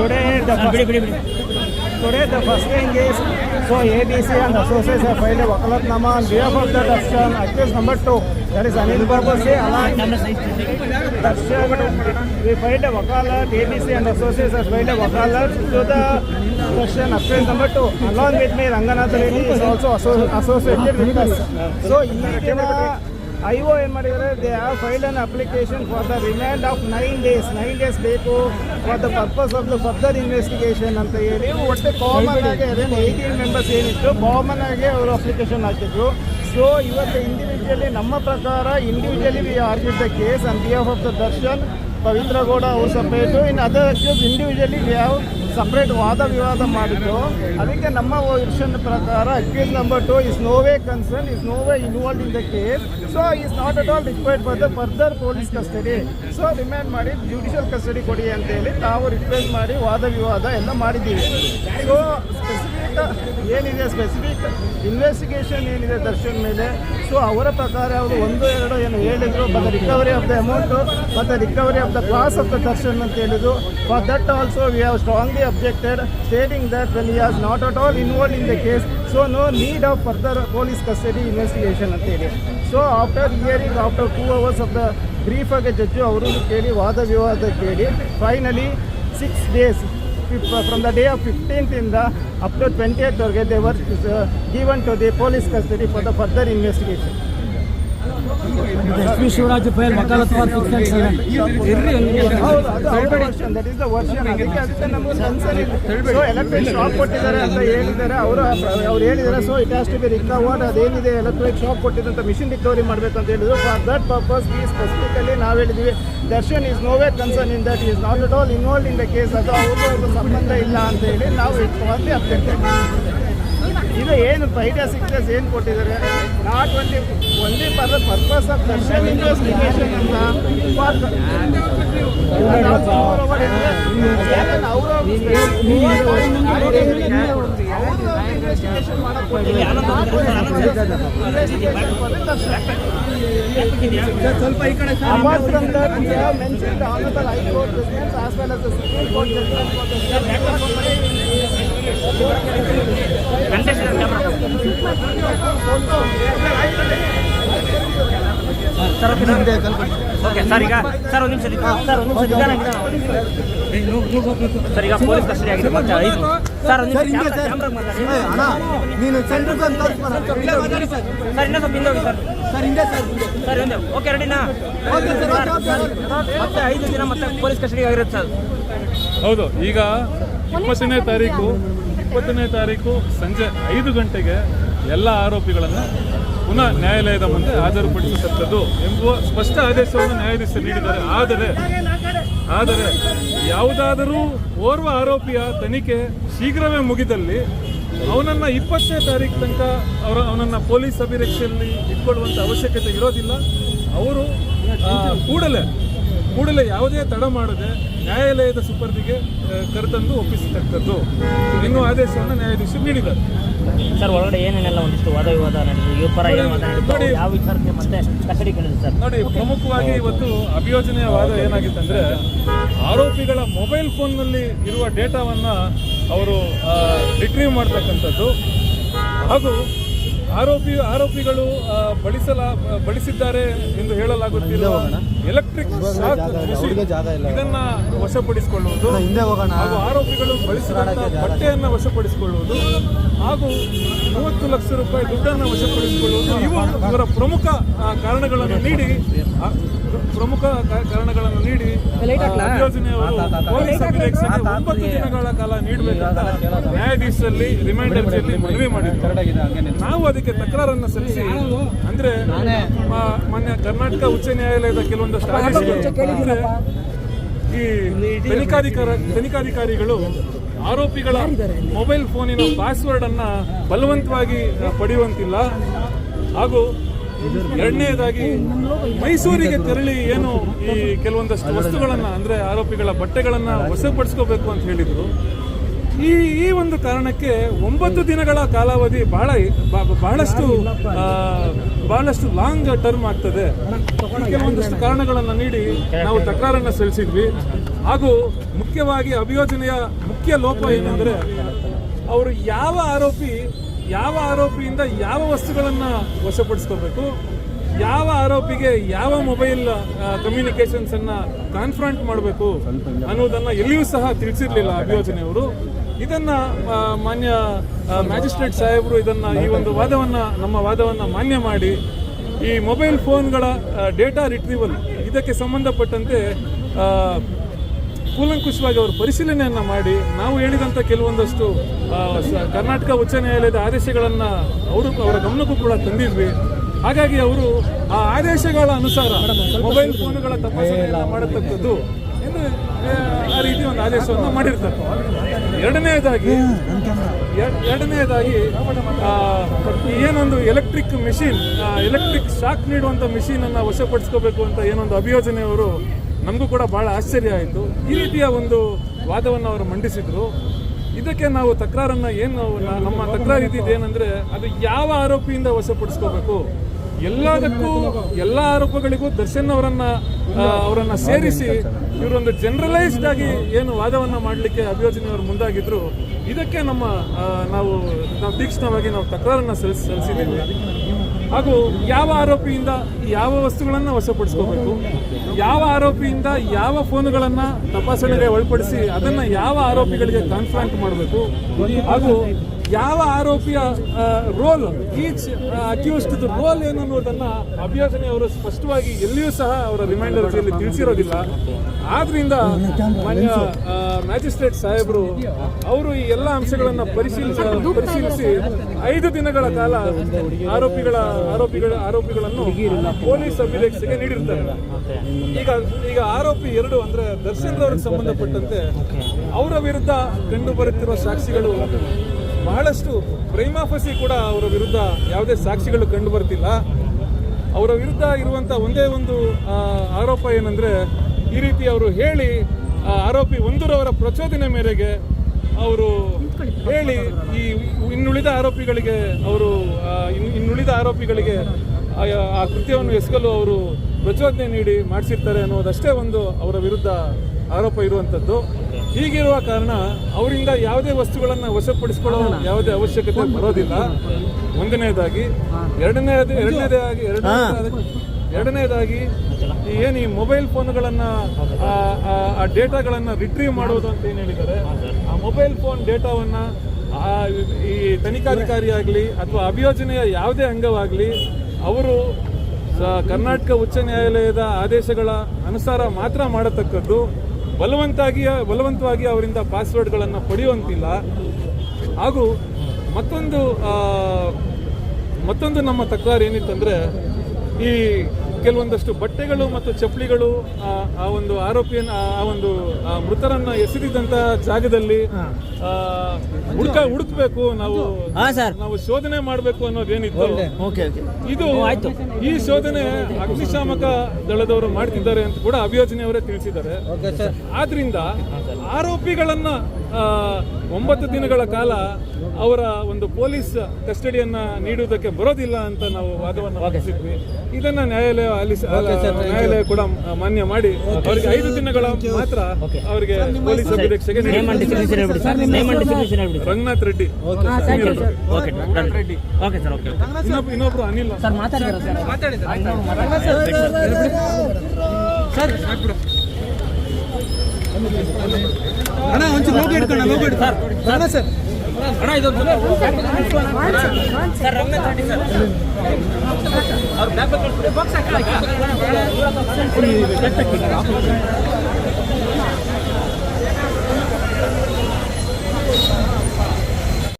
Today the first, today the first thing is so ABC and associates have filed a wakalatnama on behalf of the Darshan accused number two that is Anil Barbose along we filed a wakalat ABC and associates have filed a wakalat to the Darshan accused number two along with me Ranganath Reddy is also associated with us so came I O ಏನು ಮಾಡಿದ್ದಾರೆ. They have filed an application for the remand of nine days nine days ಬೇಕು for the purpose of the further investigation ಅಂತ ಹೇಳಿ. ಒಟ್ಟು common ಆಗಿ ಅದೇನು eighteen members ಏನಿತ್ತು common ಆಗಿ ಅವರು ಅಪ್ಲಿಕೇಶನ್ ಹಾಕಿದ್ರು. ಸೊ ಇವತ್ತು ಇಂಡಿವಿಜುವಲಿ ನಮ್ಮ ಪ್ರಕಾರ individually we argued the case on behalf of the Darshan Pavithra Gowda ಅವರು separate in other accused individually we have separate ವಾದ ವಿವಾದ ಮಾಡಿದ್ದು. ಅದಕ್ಕೆ ನಮ್ಮ ವರ್ಷನ್ ಪ್ರಕಾರ accused number two is no way concern is no way involve in the case so is not at all required for the further police custody so remand ಮಾಡಿ judicial custody ಕೊಡಿ ಅಂತೇಳಿ ತಾವು ರಿಕ್ವೆಸ್ಟ್ ಮಾಡಿ ವಾದ ವಿವಾದ ಎಲ್ಲ ಮಾಡಿದ್ದೀವಿ. ಸೊ ಸ್ಪೆಸಿಫಿಕ್ ಏನಿದೆ? ಸ್ಪೆಸಿಫಿಕ್ ಇನ್ವೆಸ್ಟಿಗೇಷನ್ ಏನಿದೆ ದರ್ಶನ್ ಮೇಲೆ? ಸೊ ಅವರ ಪ್ರಕಾರ ಅವರು ಒಂದು, ಎರಡು ಏನು ಹೇಳಿದ್ರು but recovery of the amount ಮತ್ತು recovery of the clothes of the Darshan ಅಂತ ಹೇಳಿದ್ರು. For that also we have strongly objected when he has not at all involved in the case, so no need of further police custody investigation ಅಂತೇಳಿ so after hearing after two hours of the brief ಆಗಿ judge ಅವರು ಕೇಳಿ ವಾದ ವಿವಾದ ಕೇಳಿ finally six days from the day of fifteenth ಇಂದ up to twenty ಏತ್ವರೆಗೆ they were given to the police custody for the further investigation S P Shivaraj file ವಕಾಲತ್ for six and seven ಇರ್ರಿ ಹೌದು ಅದು ಅವರ version that is the version ಅದಕ್ಕೆ ಅದಕ್ಕೆ ನಮಗೆ concern ಇದೆ. So electric shop ಕೊಟ್ಟಿದ್ದಾರೆ ಅಂತ ಹೇಳಿದ್ದಾರೆ. ಅವರು ಅವ್ರು ಹೇಳಿದ್ದಾರೆ so it has to be recovered ಅದೇನಿದೆ electric shop ಕೊಟ್ಟಿದ್ದಂತ ಮಿಷಿನ್ ರಿಕವರಿ ಮಾಡಬೇಕು ಅಂತ ಹೇಳಿದ್ರು. ಫಾರ್ ದಟ್ ಪರ್ಪಸ್ ಈ ಸ್ಪೆಸಿಫಿಕಲಿ ನಾವು ಹೇಳಿದ್ವಿ Darshan is no way concern in that is not at all involve in the case ಅದು ಅವ್ರಿಗೂ ಅವ್ರಿಗೂ ಸಂಬಂಧ ಇಲ್ಲ ಅಂತ ಹೇಳಿ ನಾವು ಇಟ್ಕೊಂಡು ಅಬ್ಜೆಕ್ಟ್ ಇದು ಏನು ಫೈಟರ್ ಸಿಕ್ಟರ್ಸ್ ಏನು ಕೊಟ್ಟಿದ್ದಾರೆ? Not only only for the purpose of Darshan investigation ಅಂತ. ಸ್ವಲ್ಪ ಈ ಕಡೆ Apart from as we as mentioned the Honorable High okay sir ಈಗ ಸರ್ ಒಂದು ನಿಮಿಷ ಸರ್ ಒಂದು ನಿಮಿಷ. ಸರ್ ಈಗ ಪೊಲೀಸ್ ಕಸ್ಟಡಿ ಆಗಿದೆ ಮತ್ತೆ ಐದು. ಸರ್ ಒಂದು ನಿಮಿಷ ನೀನು ಸೆಂಟ್ರ್ ಬಂದು ತೋರಿಸ್ಬಾರ ಸರ್ ಇನ್ನೂ ಸ್ವಲ್ಪ ಹಿಂದೆ ಹೋಗಿ ಸರ್. ಸರ್ ಹಿಂದೆ ಸರ್. ಸರ್ ಹಿಂದೆ ಓಕೆ ರೆಡಿನಾ ಓಕೆ ಸರ್ ಓಕೆ ಓಕೆ. ಮತ್ತೆ ಐದು ದಿನ ಮತ್ತೆ ಪೊಲೀಸ್ ಕಸ್ಟಡಿ ಆಗಿರುತ್ತೆ ಸರ್. ಹೌದು ಈಗ ಇಪ್ಪತ್ತನೇ ತಾರೀಕು ಇಪ್ಪತ್ತನೇ ತಾರೀಕು ಸಂಜೆ ಐದು ಗಂಟೆಗೆ ಎಲ್ಲ ಆರೋಪಿಗಳನ್ನು ಪುನಃ ನ್ಯಾಯಾಲಯದ ಮುಂದೆ ಹಾಜರುಪಡಿಸತಕ್ಕದ್ದು ಎಂಬುವ ಸ್ಪಷ್ಟ ಆದೇಶವನ್ನು ನ್ಯಾಯಾಧೀಶರು ನೀಡಿದ್ದಾರೆ. ಆದರೆ ಆದರೆ ಯಾವುದಾದರೂ ಓರ್ವ ಆರೋಪಿಯ ತನಿಖೆ ಶೀಘ್ರವೇ ಮುಗಿದಲ್ಲಿ ಅವನನ್ನು ಇಪ್ಪತ್ತನೇ ತಾರೀಕು ತನಕ ಅವರ ಅವನನ್ನು ಪೊಲೀಸ್ ಅಭಿರಕ್ಷೆಯಲ್ಲಿ ಇಟ್ಕೊಳ್ಳುವಂಥ ಅವಶ್ಯಕತೆ ಇರೋದಿಲ್ಲ. ಅವರು ಕೂಡಲೇ ಕೂಡಲೇ ಯಾವುದೇ ತಡ ಮಾಡದೆ ನ್ಯಾಯಾಲಯದ ಸುಪರ್ದಿಗೆ ಕರೆತಂದು ಒಪ್ಪಿಸತಕ್ಕದ್ದು ಇನ್ನೂ ಆದೇಶವನ್ನು ನ್ಯಾಯಾಧೀಶರು ನೀಡಿದ್ದಾರೆ. ಸರ್ ಒಳಗಡೆ ಏನೇನೆಲ್ಲ ಒಂದಿಷ್ಟು ವಾದ ವಿವಾದ ನಡೆದಿದೆ? ಇವ್ರ ಪರ ಏನು ವಾದ ನಡೆದಿದೆ ನೋಡಿ. ಯಾವ ವಿಚಾರಕ್ಕೆ ಮತ್ತೆ ಕಸ್ಟಡಿ ಕೇಳಿದೆ ಸರ್? ನೋಡಿ ಪ್ರಮುಖವಾಗಿ ಇವತ್ತು ಅಭಿಯೋಜನೆಯ ವಾದ ಏನಾಗಿತ್ತಂದ್ರೆ ಆರೋಪಿಗಳ ಮೊಬೈಲ್ ಫೋನ್ನಲ್ಲಿ ಇರುವ ಡೇಟಾವನ್ನ ಅವರು ರಿಟ್ರೀವ್ ಮಾಡ್ತಕ್ಕಂಥದ್ದು. ಹಾಗೂ ಆರೋಪಿ ಆರೋಪಿಗಳು ಬಳಸಲ ಬಳಸಿದ್ದಾರೆ ಎಂದು ಹೇಳಲಾಗುತ್ತಿಲ್ಲ ಎಲೆಕ್ಟ್ರಿಕ್ ಇದನ್ನ ವಶಪಡಿಸಿಕೊಳ್ಳುವುದು. ಹಾಗೂ ಆರೋಪಿಗಳು ಬಳಸಿದ ಬಟ್ಟೆಯನ್ನ ವಶಪಡಿಸಿಕೊಳ್ಳುವುದು. ಹಾಗೂ ಮೂವತ್ತು ಲಕ್ಷ ರೂಪಾಯಿ ದುಡ್ಡನ್ನು ವಶಪಡಿಸಿಕೊಳ್ಳುವುದು ಇವು ಇವರ ಪ್ರಮುಖ ಆ, ಕಾರಣಗಳನ್ನು ನೀಡಿ ಪ್ರಮುಖ ಕಾರಣಗಳನ್ನು ನೀಡಿ ಯೋಜನೆಯವರು ಪೊಲೀಸ್ ಒಂಬತ್ತು ದಿನಗಳ ಕಾಲ ನೀಡಬೇಕಂತ ನ್ಯಾಯಾಧೀಶರಲ್ಲಿ ರಿಮೈಂಡರ್ ಮನವಿ ಮಾಡಿದ್ದಾರೆ ನಾವು ಅದಕ್ಕೆ ತಕರಾರನ್ನು ಸಲ್ಲಿಸಿ ಅಂದ್ರೆ ಆ, ಮಾನ್ಯ ಕರ್ನಾಟಕ ಉಚ್ಚ ನ್ಯಾಯಾಲಯದ ಕೆಲವೊಂದಷ್ಟು ಆದೇಶಗಳು ಅಂದ್ರೆ ಈ ತನಿಖಾಧಿಕಾರ ತನಿಖಾಧಿಕಾರಿಗಳು ಆರೋಪಿಗಳ ಮೊಬೈಲ್ ಫೋನಿನ ಪಾಸ್ವರ್ಡ್ ಅನ್ನ ಬಲವಂತವಾಗಿ ಪಡೆಯುವಂತಿಲ್ಲ. ಹಾಗೂ ಎರಡನೇದಾಗಿ ಮೈಸೂರಿಗೆ ತೆರಳಿ ಏನು ಈ ಕೆಲವೊಂದಷ್ಟು ವಸ್ತುಗಳನ್ನ ಅಂದ್ರೆ ಆರೋಪಿಗಳ ಬಟ್ಟೆಗಳನ್ನ ಹೊಸಪಡಿಸ್ಕೋಬೇಕು ಅಂತ ಹೇಳಿದ್ರು. ಈ ಈ ಒಂದು ಕಾರಣಕ್ಕೆ ಒಂಬತ್ತು ದಿನಗಳ ಕಾಲಾವಧಿ ಬಹಳ ಬಹಳಷ್ಟು ಬಹಳಷ್ಟು ಲಾಂಗ್ ಟರ್ಮ್ ಆಗ್ತದೆ. ಕೆಲವೊಂದಷ್ಟು ಕಾರಣಗಳನ್ನು ನೀಡಿ ನಾವು ತಕರಾರನ್ನು ಸಲ್ಲಿಸಿದ್ವಿ. ಹಾಗೂ ಮುಖ್ಯವಾಗಿ ಅಭಿಯೋಜನೆಯ ಮುಖ್ಯ ಲೋಪ ಏನಂದ್ರೆ, ಅವರು ಯಾವ ಆರೋಪಿ, ಯಾವ ಆರೋಪಿಯಿಂದ ಯಾವ ವಸ್ತುಗಳನ್ನು ವಶಪಡಿಸ್ಕೋಬೇಕು ಯಾವ ಆರೋಪಿಗೆ ಯಾವ ಮೊಬೈಲ್ ಕಮ್ಯುನಿಕೇಶನ್ಸ್ ಅನ್ನ ಕಾನ್ಫ್ರಂಟ್ ಮಾಡಬೇಕು ಅನ್ನೋದನ್ನ ಎಲ್ಲಿಯೂ ಸಹ ತಿಳಿಸಿರ್ಲಿಲ್ಲ ಅಭಿಯೋಜನೆಯವರು. ಇದನ್ನ ಮಾನ್ಯ ಮ್ಯಾಜಿಸ್ಟ್ರೇಟ್ ಸಾಹೇಬರು ಇದನ್ನ ಈ ಒಂದು ವಾದವನ್ನ, ನಮ್ಮ ವಾದವನ್ನ ಮಾನ್ಯ ಮಾಡಿ, ಈ ಮೊಬೈಲ್ ಫೋನ್ಗಳ ಡೇಟಾ ರಿಟ್ರೀವಲ್ ಇದಕ್ಕೆ ಸಂಬಂಧಪಟ್ಟಂತೆ ಕೂಲಂಕುಷವಾಗಿ ಅವರು ಪರಿಶೀಲನೆಯನ್ನ ಮಾಡಿ, ನಾವು ಹೇಳಿದಂತ ಕೆಲವೊಂದಷ್ಟು ಕರ್ನಾಟಕ ಉಚ್ಚ ನ್ಯಾಯಾಲಯದ ಆದೇಶಗಳನ್ನು ಅವರು, ಅವರ ಗಮನಕ್ಕೂ ಕೂಡ ತಂದಿದ್ವಿ. ಹಾಗಾಗಿ ಅವರು ಆ ಆದೇಶಗಳ ಅನುಸಾರ ಮೊಬೈಲ್ ಫೋನ್ಗಳ ತಪಾಸಣೆ ಮಾಡತಕ್ಕದ್ದು ಎಂದು ಆ, ರೀತಿ ಒಂದು ಆದೇಶವನ್ನು ಮಾಡಿರ್ತಾರೆ. ಎರಡನೇದಾಗಿ ಎರಡನೇದಾಗಿ ಎರಡನೆಯದಾಗಿ ಏನೊಂದು ಎಲೆಕ್ಟ್ರಿಕ್ ಮೆಷಿನ್ ಎಲೆಕ್ಟ್ರಿಕ್ ಶಾಕ್ ನೀಡುವಂತ ಮೆಷಿನ್ ಅನ್ನ ವಶಪಡಿಸ್ಕೋಬೇಕು ಅಂತ ಏನೊಂದು ಅಭಿಯೋಜನೆಯವರು ನಮಗೂ ಕೂಡ ಬಹಳ ಆಶ್ಚರ್ಯ ಆಯಿತು. ಈ ರೀತಿಯ ಒಂದು ವಾದವನ್ನು ಅವರು ಮಂಡಿಸಿದ್ರು. ಇದಕ್ಕೆ ನಾವು ತಕರಾರನ್ನ ಏನು ನಮ್ಮ ತಕರಾರು ಇದ್ದಿದ್ದು ಏನಂದ್ರೆ ಅದು ಯಾವ ಆರೋಪಿಯಿಂದ ವಶಪಡಿಸ್ಕೋಬೇಕು? ಎಲ್ಲದಕ್ಕೂ ಎಲ್ಲ ಆರೋಪಗಳಿಗೂ ದರ್ಶನ್ ಅವರನ್ನ ಅವರನ್ನ ಸೇರಿಸಿ ಇವರೊಂದು ಜನರಲೈಸ್ಡ್ ಆಗಿ ಏನು ವಾದವನ್ನ ಮಾಡಲಿಕ್ಕೆ ಅಭಿಯೋಜನೆಯವರು ಮುಂದಾಗಿದ್ರು. ಇದಕ್ಕೆ ನಮ್ಮ ನಾವು ನಾವು ತೀಕ್ಷ್ಣವಾಗಿ ನಾವು ತಕರಾರನ್ನ ಸಲ್ಲಿಸ್ ಸಲ್ಲಿಸಿದ್ದೀವಿ. ಹಾಗೂ ಯಾವ ಆರೋಪಿಯಿಂದ ಯಾವ ವಸ್ತುಗಳನ್ನು ವಶಪಡಿಸ್ಕೋಬೇಕು, ಯಾವ ಆರೋಪಿಯಿಂದ ಯಾವ ಫೋನುಗಳನ್ನು ತಪಾಸಣೆಗೆ ಒಳಪಡಿಸಿ ಅದನ್ನು ಯಾವ ಆರೋಪಿಗಳಿಗೆ ಕಾನ್ಫ್ರಾಂಟ್ ಮಾಡಬೇಕು, ಹಾಗೂ ಯಾವ ಆರೋಪಿಯ ರೋಲ್ ಈಚ್ ಅಕ್ಯೂಸ್ಡ್ ರೋಲ್ ಏನು ಅನ್ನೋದನ್ನ ಅಭಿಯೋಜನೆಯವರು ಸ್ಪಷ್ಟವಾಗಿ ಎಲ್ಲಿಯೂ ಸಹ ಅವರ ರಿಮೈಂಡರ್ ತಿಳಿಸಿರೋದಿಲ್ಲ. ಆದ್ರಿಂದ ಮಾನ್ಯ ಮ್ಯಾಜಿಸ್ಟ್ರೇಟ್ ಸಾಹೇಬರು ಅವರು ಈ ಎಲ್ಲ ಅಂಶಗಳನ್ನು ಪರಿಶೀಲಿಸ, ಪರಿಶೀಲಿಸಿ ಐದು ದಿನಗಳ ಕಾಲ ಆರೋಪಿಗಳ ಆರೋಪಿಗಳ, ಆರೋಪಿಗಳನ್ನು ಪೊಲೀಸ್ ಅಭಿರಕ್ಷೆಗೆ ನೀಡಿರ್ತಾರೆ. ಈಗ ಈಗ ಆರೋಪಿ ಎರಡು ಅಂದ್ರೆ ದರ್ಶನ್ ಅವ್ರಿಗೆ ಸಂಬಂಧಪಟ್ಟಂತೆ ಅವರ ವಿರುದ್ಧ ಕಂಡು ಬರುತ್ತಿರುವ ಸಾಕ್ಷಿಗಳು ಬಹಳಷ್ಟು ಪ್ರೈಮಾಫಸಿ ಕೂಡ ಅವರ ವಿರುದ್ಧ ಯಾವುದೇ ಸಾಕ್ಷಿಗಳು ಕಂಡು ಬರ್ತಿಲ್ಲ. ಅವರ ವಿರುದ್ಧ ಇರುವಂತ ಒಂದೇ ಒಂದು ಆರೋಪ ಏನಂದ್ರೆ, ಈ ರೀತಿ ಅವರು ಹೇಳಿ ಆರೋಪಿ ಒಂದೂರವರ ಪ್ರಚೋದನೆ ಮೇರೆಗೆ ಅವರು ಹೇಳಿ ಈ ಇನ್ನುಳಿದ ಆರೋಪಿಗಳಿಗೆ ಅವರು ಇನ್ನುಳಿದ ಆರೋಪಿಗಳಿಗೆ, ಆ ಕೃತ್ಯವನ್ನು ಎಸಗಲು ಅವರು ಪ್ರಚೋದನೆ ನೀಡಿ ಮಾಡಿಸಿರ್ತಾರೆ ಅನ್ನೋದಷ್ಟೇ ಒಂದು ಅವರ ವಿರುದ್ಧ ಆರೋಪ ಇರುವಂಥದ್ದು ಹೀಗಿರುವ ಕಾರಣ ಅವರಿಂದ ಯಾವುದೇ ವಸ್ತುಗಳನ್ನು ವಶಪಡಿಸಿಕೊಳ್ಳೋ ಯಾವುದೇ ಅವಶ್ಯಕತೆ ಬರೋದಿಲ್ಲ. ಒಂದನೇದಾಗಿ ಎರಡನೇದು ಎರಡನೇದಾಗಿ ಎರಡನೇದಾಗಿ ಏನು ಈ ಮೊಬೈಲ್ ಫೋನ್ಗಳನ್ನು ಆ, ಡೇಟಾಗಳನ್ನು ರಿಟ್ರೀವ್ ಮಾಡೋದು ಅಂತ ಏನು ಹೇಳಿದ್ದಾರೆ? ಆ ಮೊಬೈಲ್ ಫೋನ್ ಡೇಟಾವನ್ನು ಈ ತನಿಖಾಧಿಕಾರಿ ಆಗಲಿ ಅಥವಾ ಅಭಿಯೋಜನೆಯ ಯಾವುದೇ ಅಂಗವಾಗಲಿ ಅವರು ಕರ್ನಾಟಕ ಉಚ್ಚ ನ್ಯಾಯಾಲಯದ ಆದೇಶಗಳ ಅನುಸಾರ ಮಾತ್ರ ಮಾಡತಕ್ಕದ್ದು. ಬಲವಂತಾಗಿ ಬಲವಂತವಾಗಿ ಅವರಿಂದ ಪಾಸ್ವರ್ಡ್ಗಳನ್ನು ಪಡೆಯುವಂತಿಲ್ಲ. ಹಾಗೂ ಮತ್ತೊಂದು ಮತ್ತೊಂದು ನಮ್ಮ ತಕರಾರು ಏನಿತ್ತಂದರೆ ಈ ಕೆಲವೊಂದಷ್ಟು ಬಟ್ಟೆಗಳು ಮತ್ತು ಚಪ್ಪಲಿಗಳು ಆ, ಒಂದು ಆರೋಪಿಯನ್ನು ಆ- ಒಂದು ಮೃತರನ್ನ ಎಸೆದಿದ್ದಂತ ಜಾಗದಲ್ಲಿ ಹುಡುಕ ಹುಡುಕ್ಬೇಕು ನಾವು ನಾವು ಶೋಧನೆ ಮಾಡಬೇಕು ಅನ್ನೋದೇನಿತ್ತು. ಇದು ಈ ಶೋಧನೆ ಅಗ್ನಿಶಾಮಕ ದಳದವರು ಮಾಡ್ತಿದ್ದಾರೆ ಅಂತ ಕೂಡ ಅಭಿಯೋಜನೆಯವರೇ ತಿಳಿಸಿದ್ದಾರೆ. ಆದ್ರಿಂದ ಆರೋಪಿಗಳನ್ನ ಒಂಬತ್ತು ದಿನಗಳ ಕಾಲ ಅವರ ಒಂದು ಪೊಲೀಸ್ ಕಸ್ಟಡಿಯನ್ನ ನೀಡುವುದಕ್ಕೆ ಬರೋದಿಲ್ಲ ಅಂತ ನಾವು ವಾದವನ್ನು ವಾದಿಸಿದ್ವಿ ಇದನ್ನ ನ್ಯಾಯಾಲಯ ಆಲಿಸಿ ನ್ಯಾಯಾಲಯ ಕೂಡ ಮಾನ್ಯ ಮಾಡಿ ಅವರಿಗೆ ಐದು ದಿನಗಳ ಮಾತ್ರ ಅವರಿಗೆ police ಅಭಿರಕ್ಷೆಗೆ Ranganath Reddy. Okay Reddy okay sir okay ಇನ್ನೊಬ್ಬ ಇನ್ನೊಬ್ರು ಅನಿಲ್. ಸರ್ ಮಾತಾಡಿದ್ರು ಸರ್ ಅಣ್ಣ ಒಂಚೂರು ಲೋಗೋ ಇಟ್ಕೊಳ್ಳ ಲೋಗೋ ಇಟ್ಕೊಳ್ಳ ಅಣ್ಣ ಸರ್. ಅಣ್ಣ ಇದೊಂದು ಸರ್ ಅವ್ರು ಬ್ಯಾಕ್ ಬಾಕ್ಸ್ ಹಾಕಿ.